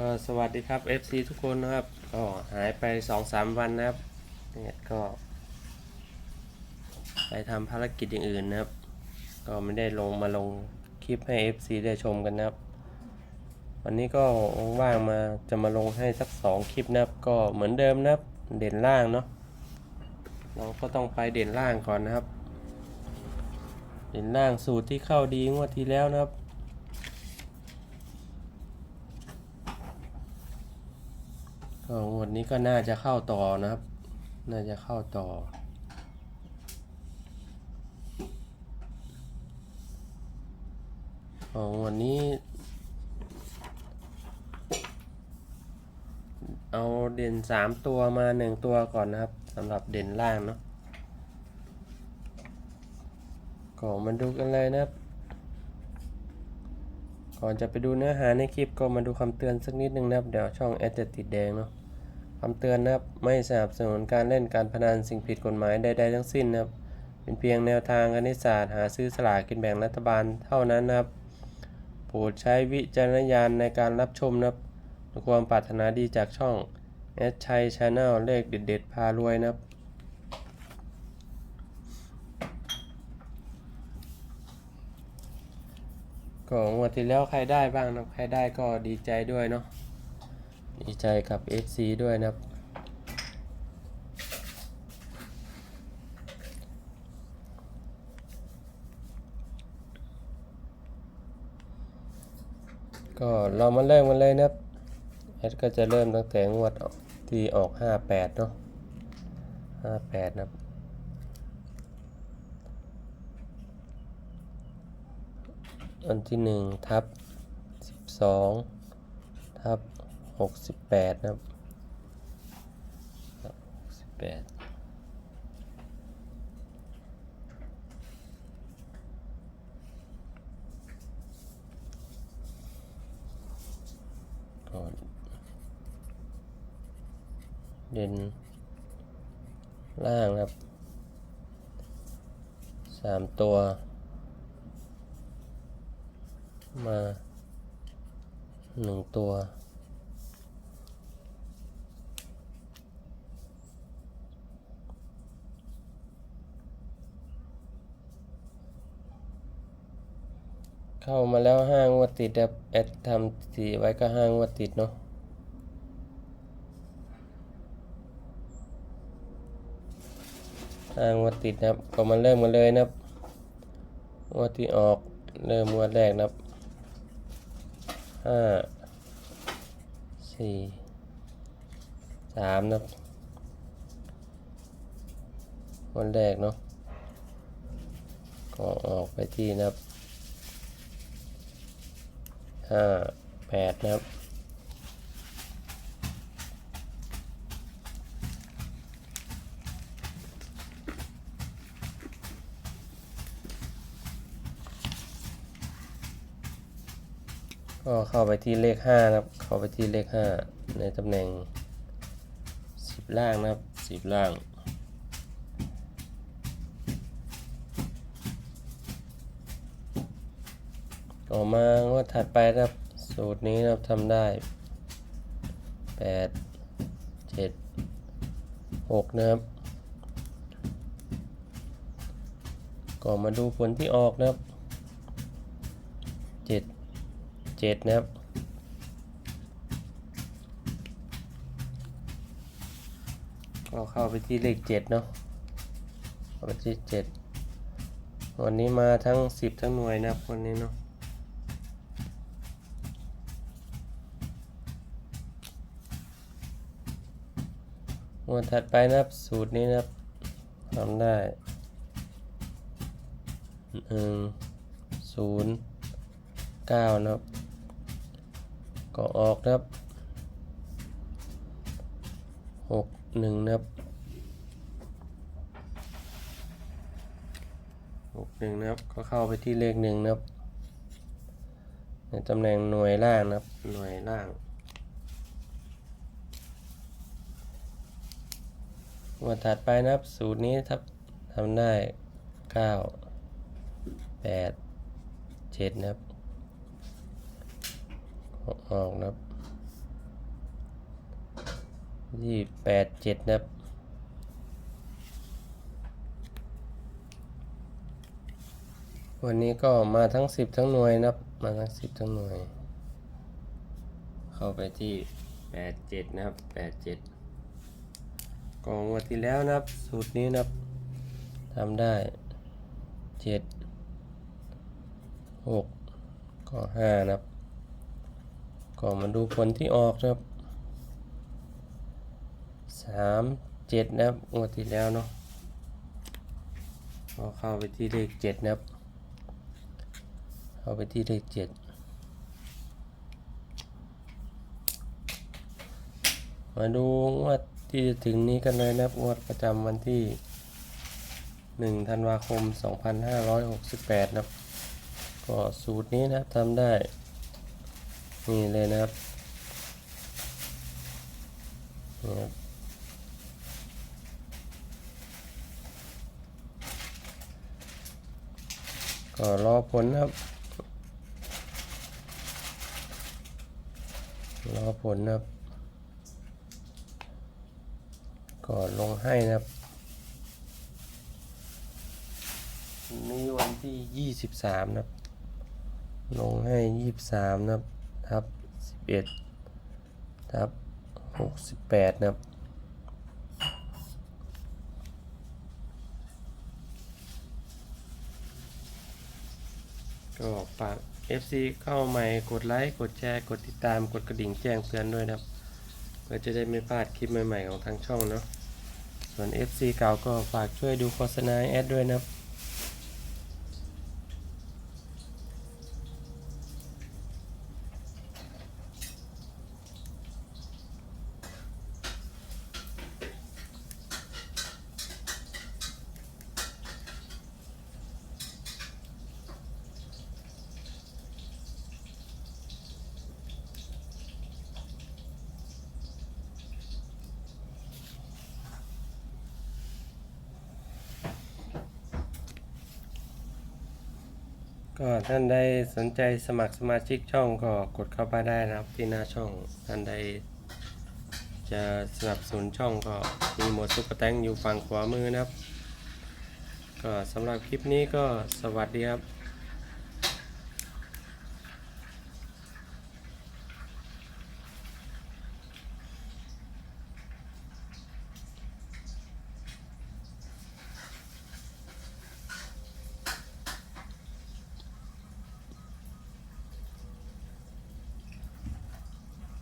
ก็สวัสดีครับ FC ทุกคนนะครับ ก็หายไปสองสามวันนะครับเนี่ยก็ ไปทำภารกิจอย่างอื่นนะครับ ก็ไม่ได้ลงมาลงคลิปให้ FC ได้ชมกันนะครับ วันนี้ก็ว่างมาจะมาลงให้สักสองคลิปนะครับ ก็เหมือนเดิมนะครับ เด่นล่างเนาะเราก็ต้องไปเด่นล่างก่อนนะครับ เด่นล่างสูตรที่เข้าดีงวดที่แล้วนะครับ งวดนี้ก็น่าจะเข้าต่อนะครับ น่าจะเข้าต่อ ของวันนี้ เอาเด่นสามตัวมาหนึ่งตัวก่อนนะครับสำหรับเด่นล่างเนาะก็มาดูกันเลยนะครับ ก่อนจะไปดูเนื้อหาในคลิปก็มาดูคำเตือนสักนิดนึงนะครับ เดี๋ยวช่องแอดจะติดแดงเนาะคำเตือนนะครับ ไม่สนับสนุนการเล่นการพนันสิ่งผิดกฎหมายใดๆทั้งสิ้นนะครับ เป็นเพียงแนวทางคณิตศาสตร์หาซื้อสลากกินแบ่งรัฐบาลเท่านั้นนะครับ โปรดใช้วิจารณญาณในการรับชมนะครับความปรารถนาดีจากช่องแอดชัยชาแนลเลขเด็ดๆพารวยนะครับ ก็งวดที่แล้วใครได้บ้างนะใครได้ก็ดีใจด้วยเนาะดีใจกับ FC ด้วยนะครับก็เรามาเริ่มกันเลยนะครับแอดก็จะเริ่มตั้งแต่งวดที่ออก 58 เนาะ58 นะครับ อันที่หนึ่งทับสิบสองทับหกสิบแปดนะครับหกสิบแปดก่อนเด่นล่างนะครับสามตัว มาหนึ่งตัว เข้ามาแล้วห้างวดติดครับแอดทำสีไว้ก็ห้างวดติดเนาะห้างวดติดนะครับก็มาเริ่มกันเลยนะครับงวดที่ออกเริ่มงวดแรกนะครับ ห้าสี่สามนะครับวันแรกเนาะก็ออกไปที่นะครับห้าแปดนะครับ ก็เข้าไปที่เลขห้านะครับ เข้าไปที่เลขห้าในตำแหน่งสิบล่างนะครับสิบล่าง ต่อมางวดถัดไปนะครับ สูตรนี้นะครับทำได้แปดเจ็ดหกนะครับ ก็มาดูผลที่ออกนะครับ เจ็ดนะครับก็เข้าไปที่เลขเจ็ดเนาะเข้าไปที่เจ็ดวันนี้มาทั้งสิบทั้งหน่วยนะครับวันนี้เนาะงวดถัดไปนะครับสูตรนี้นะครับทำได้หนึ่งศูนย์เก้านะครับ ก็ออกนะครับหกหนึ่งนะครับหกหนึ่งนะครับ ก็เข้าไปที่เลขหนึ่งนะครับ ในตำแหน่งหน่วยล่างนะครับ หน่วยล่างวันถัดไปนะครับ สูตรนี้ทับทำได้เก้าแปดเจ็ดนะครับ ออกนะครับที่แปดเจ็ดนะครับวันนี้ก็มาทั้งสิบทั้งหน่วยนะครับ มาทั้งสิบทั้งหน่วย เข้าไปที่แปดเจ็ดนะครับแปดเจ็ดกองวันที่แล้วนะครับ สูตรนี้นะครับทำได้เจ็ดหกก็ห้านะครับ ก็มาดูผลที่ออกนะครับสามเจ็ดนะครับงวดที่แล้วเนาะก็เข้าไปที่เลขเจ็ดนะครับ เข้าไปที่เลขเจ็ดมาดูงวดที่จะถึงนี้กันเลยนะครับงวดประจำวันที่หนึ่งธันวาคม2568นะครับ ก็สูตรนี้นะทำได้ นี่เลยนะครับนี่ครับก็รอผลนะครับ รอผลนะครับ ก็ลงให้นะครับ นี่วันที่ 23 นะครับ ลงให้ 23 นะครับ ทับ11ทับ68 นะครับ ก็ฝาก FC เข้าใหม่กดไลค์ กดแชร์ กดติดตาม กดกระดิ่งแจ้งเตือนด้วยนะครับ เพื่อจะได้ไม่พลาดคลิปใหม่ๆของทางช่องเนาะ ส่วน FC เก่าก็ฝากช่วยดูโฆษณาแอดด้วยนะครับ ก็ท่านใดสนใจสมัครสมาชิกช่องก็กดเข้าไปได้นะครับที่หน้าช่อง ท่านใดจะสนับสนุนช่องก็มีหมดซุปเปอร์แตงอยู่ฝั่งขวามือนะครับ ก็สำหรับคลิปนี้ก็สวัสดีครับ